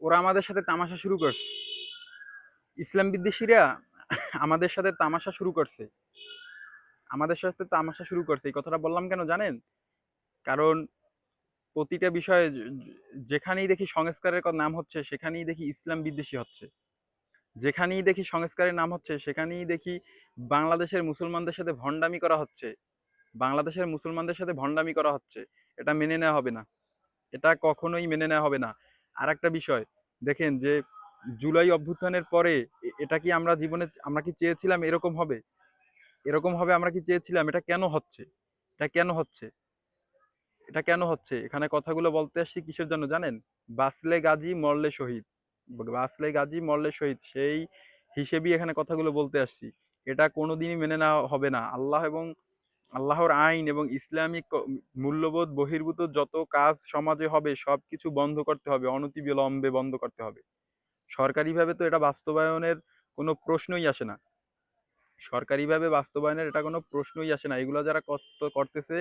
ওরা আমাদের সাথে তামাশা শুরু করছে। ইসলাম বিদ্বেষীরা আমাদের সাথে তামাশা শুরু করছে। আমাদের সাথে তামাশা শুরু করছে। এই কথাটা বললাম কেন জানেন? কারণ প্রতিটা বিষয়ে যেখানেই দেখি সংস্কারের নাম হচ্ছে, সেখানেই দেখি ইসলাম বিদ্বেষী হচ্ছে। যেখানেই দেখি সংস্কারের নাম হচ্ছে, সেখানেই দেখি বাংলাদেশের মুসলমানদের সাথে ভণ্ডামি করা হচ্ছে। বাংলাদেশের মুসলমানদের সাথে ভণ্ডামি করা হচ্ছে। এটা মেনে নেওয়া হবে না। এটা কখনোই মেনে নেওয়া হবে না। আর একটা বিষয়, দেখেন যে জুলাই অভ্যুত্থানের পরে এটা কি আমরা জীবনে, আমরা কি চেয়েছিলাম এরকম হবে? এরকম হবে আমরা কি চেয়েছিলাম? এটা কেন হচ্ছে? এটা কেন হচ্ছে? এটা কেন হচ্ছে? এখানে কথাগুলো বলতে আসছি কিসের জন্য জানেন? বাসলে গাজী, মরলে শহীদ। বাসলে গাজী, মরলে শহীদ, সেই হিসেবেই এখানে কথাগুলো বলতে আসছি। এটা কোনোদিনই মেনে নেওয়া হবে না। আল্লাহ এবং আল্লাহর আইন এবং ইসলামিক মূল্যবোধ বহির্ভূত যত কাজ সমাজে হবে সব কিছু বন্ধ করতে হবে অনতি অনতিবিলম্বে বন্ধ করতে হবে। সরকারিভাবে তো এটা বাস্তবায়নের কোনো প্রশ্নই আসে না। সরকারিভাবে বাস্তবায়নের এটা কোনো প্রশ্নই আসে না। এগুলো যারা করতেছে,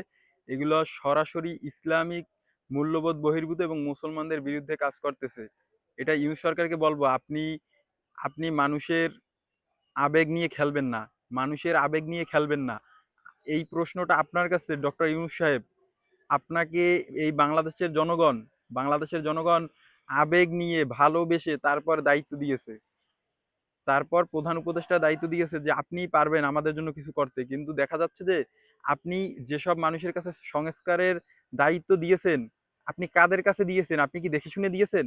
এগুলো সরাসরি ইসলামিক মূল্যবোধ বহির্ভূত এবং মুসলমানদের বিরুদ্ধে কাজ করতেছে। এটা ইউ সরকারকে বলব, আপনি আপনি মানুষের আবেগ নিয়ে খেলবেন না। মানুষের আবেগ নিয়ে খেলবেন না। এই প্রশ্নটা আপনার কাছে, ডক্টর ইউনুস সাহেব, আপনাকে এই বাংলাদেশের জনগণ বাংলাদেশের জনগণ আবেগ নিয়ে ভালোবেসে তারপর দায়িত্ব দিয়েছে। তারপর প্রধান উপদেষ্টা দায়িত্ব দিয়েছে যে, আপনি পারবেন আমাদের জন্য কিছু করতে। কিন্তু দেখা যাচ্ছে যে, আপনি যেসব মানুষের কাছে সংস্কারের দায়িত্ব দিয়েছেন, আপনি কাদের কাছে দিয়েছেন? আপনি কি দেখে শুনে দিয়েছেন?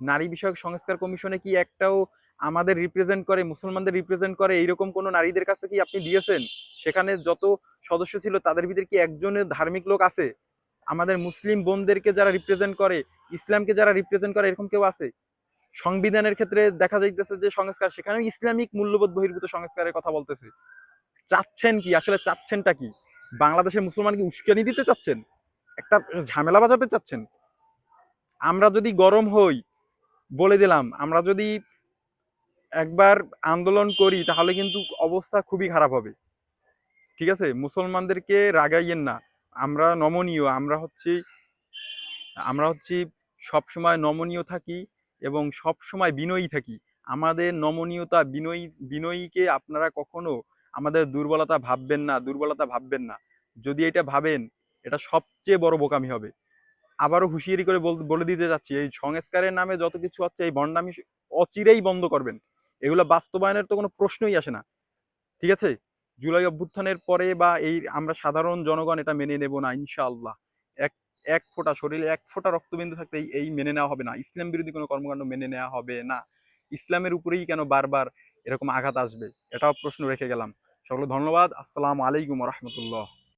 নারী বিষয়ক সংস্কার কমিশনে কি একটাও আমাদের রিপ্রেজেন্ট করে, মুসলমানদের রিপ্রেজেন্ট করে এইরকম কোনো নারীদের কাছে কি আপনি দিয়েছেন? সেখানে যত সদস্য ছিল তাদের ভিতরে কি একজনের ধার্মিক লোক আছে? আমাদের মুসলিম বোনদেরকে যারা রিপ্রেজেন্ট করে, ইসলামকে যারা রিপ্রেজেন্ট করে, এরকম কেউ আছে? সংবিধানের ক্ষেত্রে দেখা যাইতেছে যে সংস্কার, সেখানেও ইসলামিক মূল্যবোধ বহির্ভূত সংস্কারের কথা বলতেছে। চাচ্ছেন কি? আসলে চাচ্ছেনটা কি? বাংলাদেশের মুসলমানকে উস্কানি দিতে চাচ্ছেন? একটা ঝামেলা বাজাতে চাচ্ছেন? আমরা যদি গরম হই বলে দিলাম, আমরা যদি একবার আন্দোলন করি, তাহলে কিন্তু অবস্থা খুবই খারাপ হবে। ঠিক আছে? মুসলমানদেরকে রাগাইয়েন না। আমরা নমনীয়, আমরা হচ্ছি আমরা হচ্ছি সবসময় নমনীয় থাকি এবং সবসময় বিনয়ী থাকি। আমাদের নমনীয়তা, বিনয়ী, বিনয়ীকে আপনারা কখনো আমাদের দুর্বলতা ভাববেন না, দুর্বলতা ভাববেন না। যদি এটা ভাবেন, এটা সবচেয়ে বড় বোকামি হবে। আবারও হুঁশিয়ারি করে বলে দিতে যাচ্ছি, এই সংস্কারের নামে যত কিছু হচ্ছে এই ভণ্ডামি অচিরেই বন্ধ করবেন। এগুলো বাস্তবায়নের তো কোনো প্রশ্নই আসে না। ঠিক আছে? জুলাই অভ্যুত্থানের পরে বা এই আমরা সাধারণ জনগণ এটা মেনে নেব না, ইনশাআল্লাহ। এক এক ফোঁটা শরীরে, এক ফোঁটা রক্তবিন্দু থাকতে এই- মেনে নেওয়া হবে না। ইসলাম বিরোধী কোনো কর্মকাণ্ড মেনে নেওয়া হবে না। ইসলামের উপরেই কেন বারবার এরকম আঘাত আসবে? এটাও প্রশ্ন রেখে গেলাম। সকলে ধন্যবাদ। আসসালামু আলাইকুম রহমতুল্লাহ।